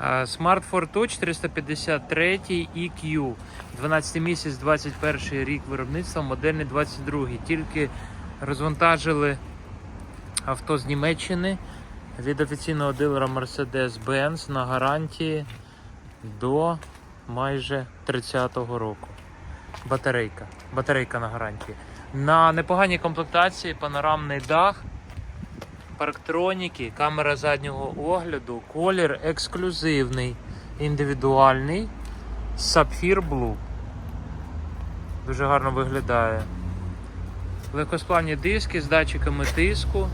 Smart Fortwo 453 EQ. 12 місяць, 21 рік виробництва, модельний 22. Тільки розвантажили авто з Німеччини від офіційного дилера Mercedes-Benz на гарантії до майже 30-го року. Батарейка. Батарейка на гарантії. На непоганій комплектації панорамний дах, парктроніки, камера заднього огляду, колір ексклюзивний, індивідуальний, Sapphire Blue. Дуже гарно виглядає. Легкосплавні диски з датчиками тиску.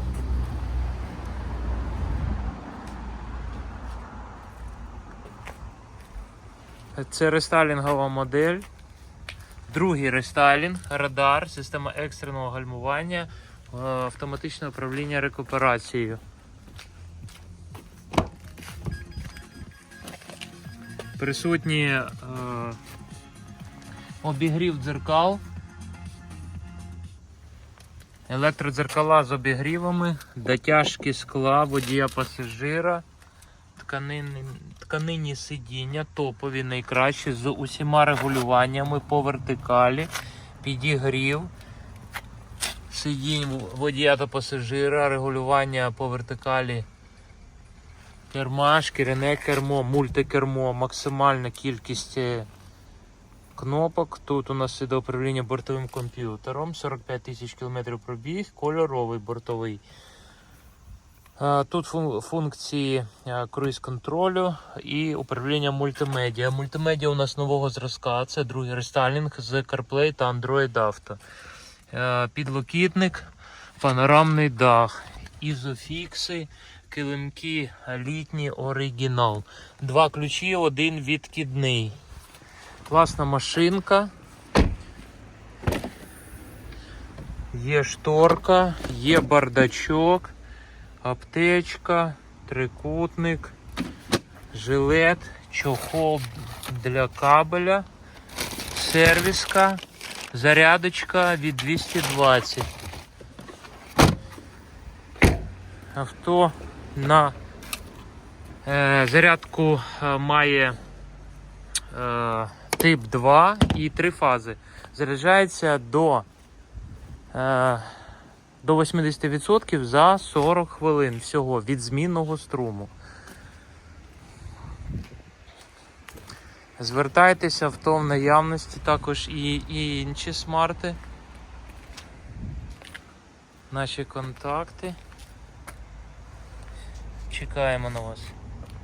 Це рестайлінгова модель. Другий рестайлінг, радар, система екстреного гальмування, автоматичне управління рекуперацією. Присутні е, обігрів дзеркал, електродзеркала з обігрівами, дотяжки скла, водія пасажира, тканинні, тканинні сидіння, топові найкращі з усіма регулюваннями по вертикалі, підігрів. Сидінь водія та пасажира, регулювання по вертикалі керма, шкіряне кермо, мультикермо, максимальна кількість е, кнопок. Тут у нас іде управління бортовим комп'ютером, 45 тисяч кілометрів пробіг, кольоровий бортовий. Е, Тут функції е, круїз-контролю і управління мультимедіа. Мультимедіа у нас нового зразка, це другий рестайлінг з CarPlay та Android Auto. Е, Підлокітник, панорамний дах, ізофікси, килимки літні оригінал. Два ключі, один відкидний. Класна машинка. Є шторка, є бардачок, аптечка, трикутник, жилет, чохол для кабеля, сервіска, зарядочка від 220. Авто на е, зарядку е, має е, тип 2 і 3 фази. Заряджається до, е, до 80% за 40 хвилин всього від змінного струму. Звертайтеся в в наявності також і, і інші смарти. Наші контакти. Чекаємо на вас.